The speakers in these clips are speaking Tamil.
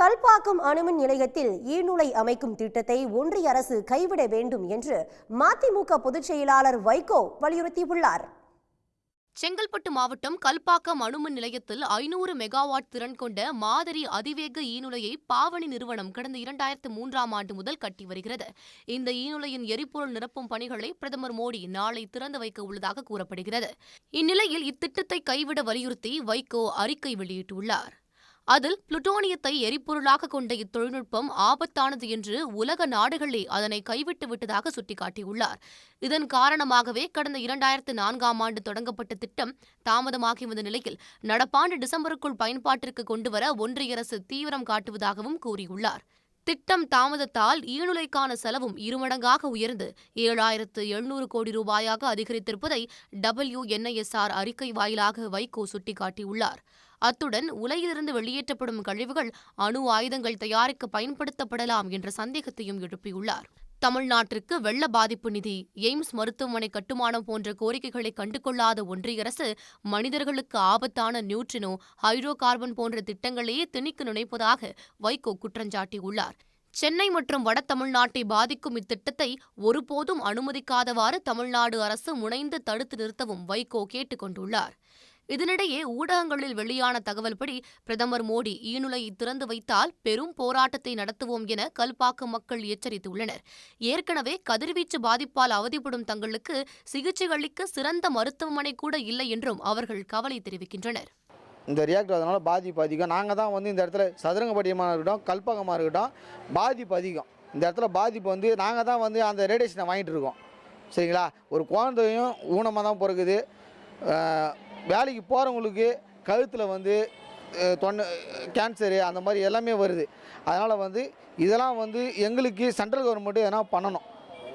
கல்பாக்கம் அணுமின் நிலையத்தில் ஈநுலை அமைக்கும் திட்டத்தை ஒன்றிய அரசு கைவிட வேண்டும் என்று மதிமுக பொதுச் செயலாளர் வைகோ வலியுறுத்தியுள்ளார். செங்கல்பட்டு மாவட்டம் கல்பாக்கம் அணுமின் நிலையத்தில் ஐநூறு மெகாவாட் திறன் கொண்ட மாதிரி அதிவேக ஈநுலையை பாவணி நிறுவனம் கடந்த இரண்டாயிரத்து மூன்றாம் ஆண்டு முதல் கட்டி வருகிறது. இந்த ஈநுலையின் எரிபொருள் நிரப்பும் பணிகளை பிரதமர் மோடி நாளை திறந்து வைக்க உள்ளதாக கூறப்படுகிறது. இந்நிலையில் இத்திட்டத்தை கைவிட வலியுறுத்தி வைகோ அறிக்கை வெளியிட்டுள்ளார். அதில் புளுட்டோனியத்தை எரிபொருளாக கொண்ட இத்தொழில்நுட்பம் ஆபத்தானது என்று உலக நாடுகளே அதனை கைவிட்டு விட்டதாக சுட்டிக்காட்டியுள்ளார். இதன் காரணமாகவே கடந்த இரண்டாயிரத்து நான்காம் ஆண்டு தொடங்கப்பட்ட திட்டம் தாமதமாகி வந்த நிலையில் நடப்பாண்டு டிசம்பருக்குள் பயன்பாட்டிற்கு கொண்டுவர ஒன்றிய அரசு தீவிரம் காட்டுவதாகவும் கூறியுள்ளார். திட்டம் தாமதத்தால் ஈணுலைக்கான செலவும் இருமடங்காக உயர்ந்து ஏழாயிரத்து எழுநூறு கோடி ரூபாயாக அதிகரித்திருப்பதை டபிள்யூ என்ஐஎஸ்ஆர் அறிக்கை வாயிலாக வைகோ சுட்டிக்காட்டியுள்ளார். அத்துடன் உலகிலிருந்து வெளியேற்றப்படும் கழிவுகள் அணு ஆயுதங்கள் தயாரிக்க பயன்படுத்தப்படலாம் என்ற சந்தேகத்தையும் எழுப்பியுள்ளார். தமிழ்நாட்டிற்கு வெள்ள பாதிப்பு நிதி எய்ம்ஸ் மருத்துவமனை கட்டுமானம் போன்ற கோரிக்கைகளை கண்டுகொள்ளாத ஒன்றிய அரசு மனிதர்களுக்கு ஆபத்தான நியூட்ரினோ ஹைட்ரோ கார்பன் போன்ற திட்டங்களையே திணிக்க நினைப்பதாக வைகோ குற்றஞ்சாட்டியுள்ளார் சென்னை மற்றும் வட தமிழ்நாட்டை பாதிக்கும் இத்திட்டத்தை ஒருபோதும் அனுமதிக்காதவாறு தமிழ்நாடு அரசு முனைந்து தடுத்து நிறுத்தவும் வைகோ கேட்டுக் கொண்டுள்ளார். இதனிடையே ஊடகங்களில் வெளியான தகவல்படி பிரதமர் மோடி ஈனுலையை திறந்து வைத்தால் பெரும் போராட்டத்தை நடத்துவோம் என கல்பாக்கம் மக்கள் எச்சரித்துள்ளனர். ஏற்கனவே கதிர்வீச்சு பாதிப்பால் அவதிப்படும் தங்களுக்கு சிகிச்சை அளிக்க சிறந்த மருத்துவமனை கூட இல்லை என்றும் அவர்கள் கவலை தெரிவிக்கின்றனர். இந்த ரியாக்டர் அதனால் பாதிப்பு அதிகம். நாங்கள் தான் வந்து இந்த இடத்துல சதுரங்கப்பட்டியமாக இருக்கட்டும் கல்பகமாக இருக்கட்டும் பாதிப்பு அதிகம். இந்த இடத்துல பாதிப்பு வந்து நாங்கள் தான் வந்து அந்த ரேடியேஷனை வாங்கிட்டு இருக்கோம். சரிங்களா? ஒரு குழந்தையும் ஊனமாக தான் பிறகுது வேலைக்கு போகிறவங்களுக்கு கழுத்தில் வந்து அஹ், தொண்டை கேன்சரு அந்த மாதிரி எல்லாமே வருது. அதனால் வந்து இதெல்லாம் வந்து எங்களுக்கு சென்ட்ரல் கவர்மெண்ட்டு எதனா பண்ணணும்.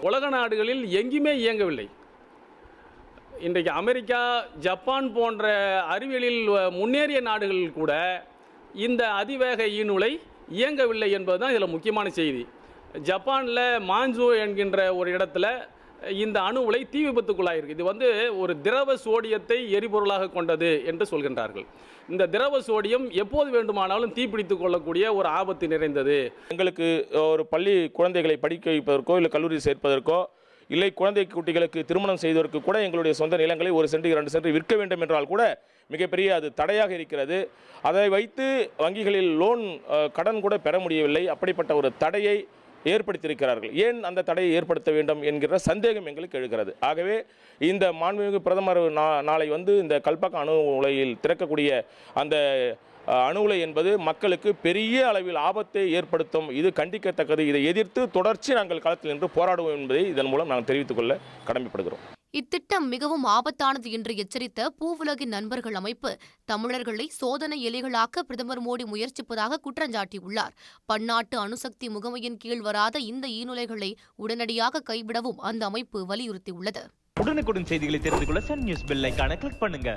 உலக நாடுகளில் எங்கேயுமே இயங்கவில்லை. இன்றைக்கு அமெரிக்கா ஜப்பான் போன்ற அறிவியலில் முன்னேறிய நாடுகளில் கூட இந்த அதிவேக ஈநூலை இயங்கவில்லை என்பது தான் இதில் முக்கியமான செய்தி. ஜப்பானில் மாஞ்சு என்கின்ற ஒரு இடத்துல இந்த அணு உலை தீ விபத்துக்குள்ளாயிருக்கு. இது வந்து ஒரு திரவ சோடியத்தை எரிபொருளாக கொண்டது என்று சொல்கின்றார்கள். இந்த திரவ சோடியம் எப்போது வேண்டுமானாலும் தீப்பிடித்து கொள்ளக்கூடிய ஒரு ஆபத்து நிறைந்தது. எங்களுக்கு ஒரு பள்ளி குழந்தைகளை படிக்க வைப்பதற்கோ இல்லை கல்லூரி சேர்ப்பதற்கோ இல்லை குழந்தை குட்டிகளுக்கு திருமணம் செய்வதற்கு கூட எங்களுடைய சொந்த நிலங்களை ஒரு சென்ட் இரண்டு சென்ட் விற்க வேண்டும் என்றால் கூட மிகப்பெரிய அது தடையாக இருக்கிறது. அதை வைத்து வங்கிகளில் லோன் கடன் கூட பெற முடியவில்லை. அப்படிப்பட்ட ஒரு தடையை ஏற்படுத்தியிருக்கிறார்கள். ஏன் அந்த தடையை ஏற்படுத்த வேண்டும் என்கிற சந்தேகம் எங்களுக்கு எழுகிறது. ஆகவே இந்த மாண்புமிகு பிரதமர் நா- நாளை வந்து இந்த கல்பக்க அணு உலையில் திறக்கக்கூடிய அந்த அணு உலை என்பது மக்களுக்கு பெரிய அளவில் ஆபத்தை ஏற்படுத்தும். இது கண்டிக்கத்தக்கது. இதை எதிர்த்து தொடர்ச்சி நாங்கள் களத்தில் நின்று போராடுவோம் என்பதை இதன் மூலம் நாங்கள் தெரிவித்துக் கொள்ள கடமைப்படுகிறோம். இத்திட்டம் மிகவும் ஆபத்தானது என்று எச்சரித்த பூவுலகின் நண்பர்கள் அமைப்பு தமிழர்களை சோதனை எலிகளாக்க பிரதமர் மோடி முயற்சிப்பதாக குற்றஞ்சாட்டியுள்ளார் பன்னாட்டு அணுசக்தி முகமையின் கீழ் வராத இந்த ஈநுலைகளை உடனடியாக கைவிடவும் அந்த அமைப்பு வலியுறுத்தியுள்ளது. உடனுக்குடன் செய்திகளை தெரிந்து கொள்ள சன் நியூஸ் பெல் கிளிக் பண்ணுங்க.